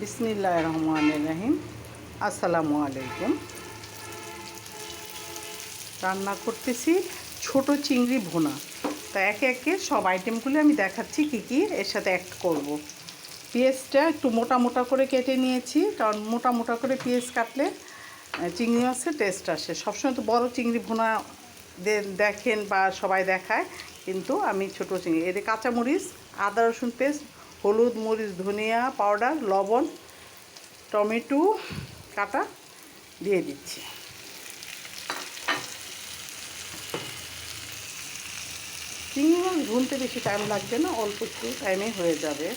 বিসমিল্লাহ রহমান রাহিম। আসসালামু আলাইকুম। রান্না করতেছি ছোট চিংড়ি ভোনা। তা একে একে সব আইটেমগুলো আমি দেখাচ্ছি কী কী এর সাথে অ্যাড করব। পেঁয়াজটা একটু মোটা মোটা করে কেটে নিয়েছি, কারণ মোটা মোটা করে পেঁয়াজ কাটলে চিংড়ি মাছের টেস্ট আসে। সবসময় তো বড় চিংড়ি ভোনা দেখেন বা সবাই দেখায়, কিন্তু আমি ছোট চিংড়ি, এতে কাঁচামরিচ, আদা রসুন পেস্ট হলুদ, মরিচ, ধনিয়া পাউডার, লবণ, টমেটো, কাটা দিয়ে দিচ্ছি। চিংড়ি মাছ ভুনতে বেশি টাইম লাগবে না, অল্প একটু টাইমে হয়ে যাবে।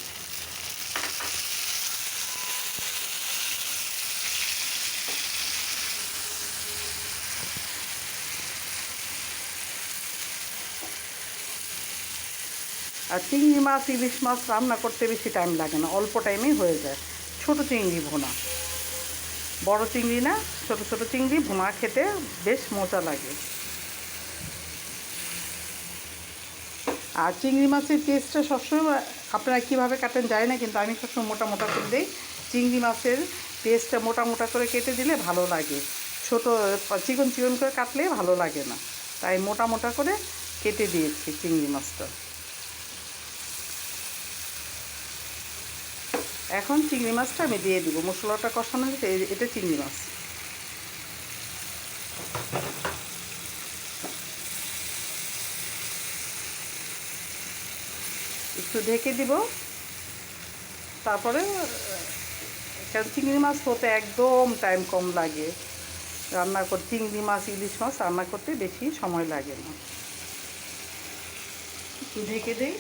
আর চিংড়ি মাছ, ইলিশ মাছ রান্না করতে বেশি টাইম লাগে না, অল্প টাইমেই হয়ে যায়। ছোট চিংড়ি ভুনা। বড় চিংড়ি না, ছোট ছোট চিংড়ি ভুনা খেতে বেশ মজা লাগে। আর চিংড়ি মাছের পেস্টটা সবসময় আপনারা কীভাবে কাটেন যায় না, কিন্তু আমি সবসময় মোটা মোটা করে দিই। চিংড়ি মাছের পেস্টটা মোটা মোটা করে কেটে দিলে ভালো লাগে। ছোটো, চিকন চিকন করে কাটলে ভালো লাগে না। তাই মোটা মোটা করে কেটে দিয়েছি চিংড়ি মাছটা। এখন চিংড়ি মাছটা আমি দিয়ে দিব। মশলাটা কষানো হয়েছে এটা চিংড়ি মাছ। একটু ঢেকে দিব। তারপরে, কারণ চিংড়ি মাছ হতে একদম টাইম কম লাগে। রান্না করতে চিংড়ি মাছ, ইলিশ মাছ রান্না করতে বেশি সময় লাগে না। একটু ঢেকে দিই।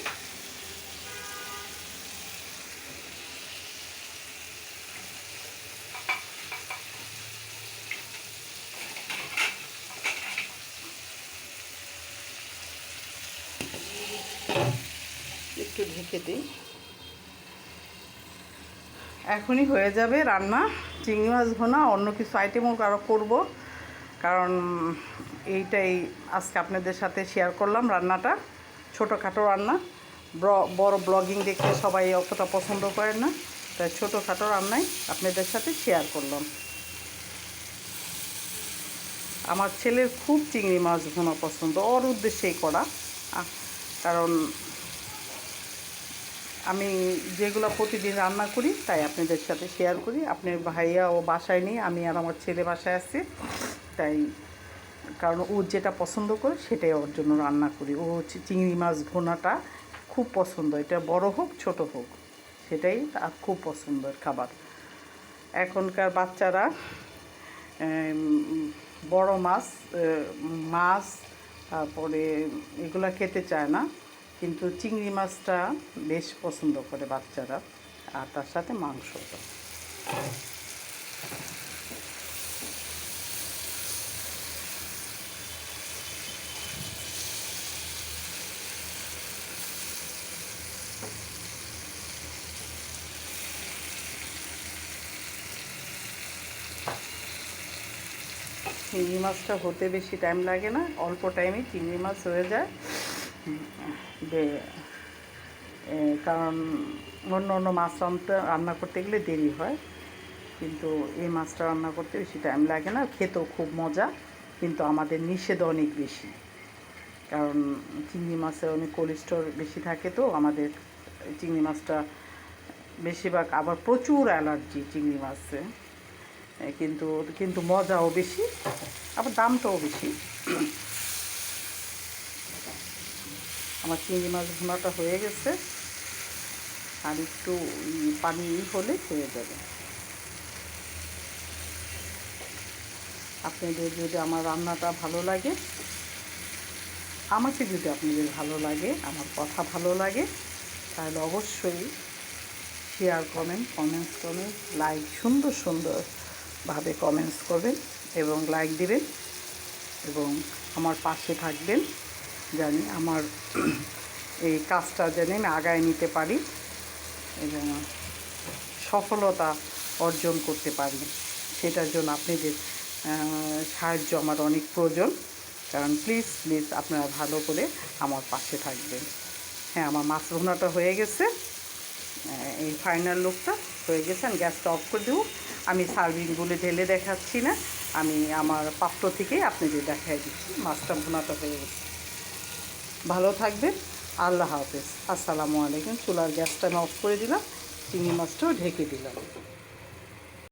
একটু ঢেকে দিই। এখনই হয়ে যাবে রান্না। চিংড়ি মাছ ভোনা, অন্য কিছু আইটেমও আরও করব। কারণ এইটাই আজকে আপনাদের সাথে শেয়ার করলাম রান্নাটা। ছোটোখাটো রান্না। বড় ব্লগিং দেখতে সবাই অতটা পছন্দ করেন না। তাই ছোটোখাটো রান্নাই আপনাদের সাথে শেয়ার করলাম। আমার ছেলের খুব চিংড়ি মাছ ভোনা পছন্দ। ওর উদ্দেশ্যেই করা। কারণ আমি যেগুলো প্রতিদিন রান্না করি, তাই আপনাদের সাথে শেয়ার করি। আপনার ভাইয়া ও বাসায় নেই, আমি আর আমার ছেলে বাসায় আছি। তাই কারণ ও যেটা পছন্দ করে, সেটাই ওর জন্য রান্না করি। ও হচ্ছে চিংড়ি মাছ ভোনাটা খুব পছন্দ। এটা বড় হোক, ছোট হোক, সেটাই তার খুব পছন্দের খাবার। এখনকার বাচ্চারা বড় মাছ মাছ তারপরে এগুলা খেতে চায় না, কিন্তু চিংড়ি মাছটা বেশ পছন্দ করে বাচ্চারা আর তার সাথে মাংসটা। চিংড়ি মাছটা হতে বেশি টাইম লাগে না, অল্প টাইমে চিংড়ি মাছ হয়ে যায়। কারণ অন্য অন্য মাছ রান্না করতে গেলে দেরি হয়। কিন্তু এই মাছটা রান্না করতে বেশি টাইম লাগে না, খেতেও খুব মজা, কিন্তু আমাদের নিষেধ অনেক বেশি। কারণ চিংড়ি মাছে অনেক কোলেস্ট্রল বেশি থাকে তো, আমাদের চিংড়ি মাছটা বেশিরভাগ আবার প্রচুর অ্যালার্জি চিংড়ি মাছে। কিন্তু কিন্তু মজাও বেশি, আবার দামটাও বেশি। আমার চিংড়ি মাছ ভুনাটা হয়ে গেছে, আর একটু পানি হলে হয়ে যাবে। আপনাদের যদি আমার রান্নাটা ভালো লাগে, আমাকে যদি আপনাদের ভালো লাগে, আমার কথা ভালো লাগে, তাহলে অবশ্যই শেয়ার করবেন কমেন্টস করবেন লাইক সুন্দর সুন্দর সুন্দরভাবে কমেন্টস করবেন এবং লাইক দিবেন এবং আমার পাশে থাকবেন, জানি আমার এই কাজটা যেন আমি আগায় নিতে পারি এবং সফলতা অর্জন করতে পারি। সেটার জন্য আপনাদের সাহায্য আমার অনেক প্রয়োজন। কারণ প্লিজ প্লিজ আপনারা ভালো করে আমার পাশে থাকবেন। হ্যাঁ আমার মাছ ভুনাটা হয়ে গেছে। এই ফাইনাল লুকটা হয়ে গেছে। আমি গ্যাসটা অফ করে দেবো। আমি সার্ভিংগুলো ঢেলে দেখাচ্ছি না। আমি আমার পাত্র থেকেই আপনাদের দেখাই দিচ্ছি। মাছটা ভুনাটা হয়ে গেছে। ভালো থাকবেন। আল্লাহ হাফেজ। আসসালামু আলাইকুম। চুলার গ্যাসটা আমি অফ করে দিলাম। চিংড়ি মাছটাও ঢেকে দিলাম।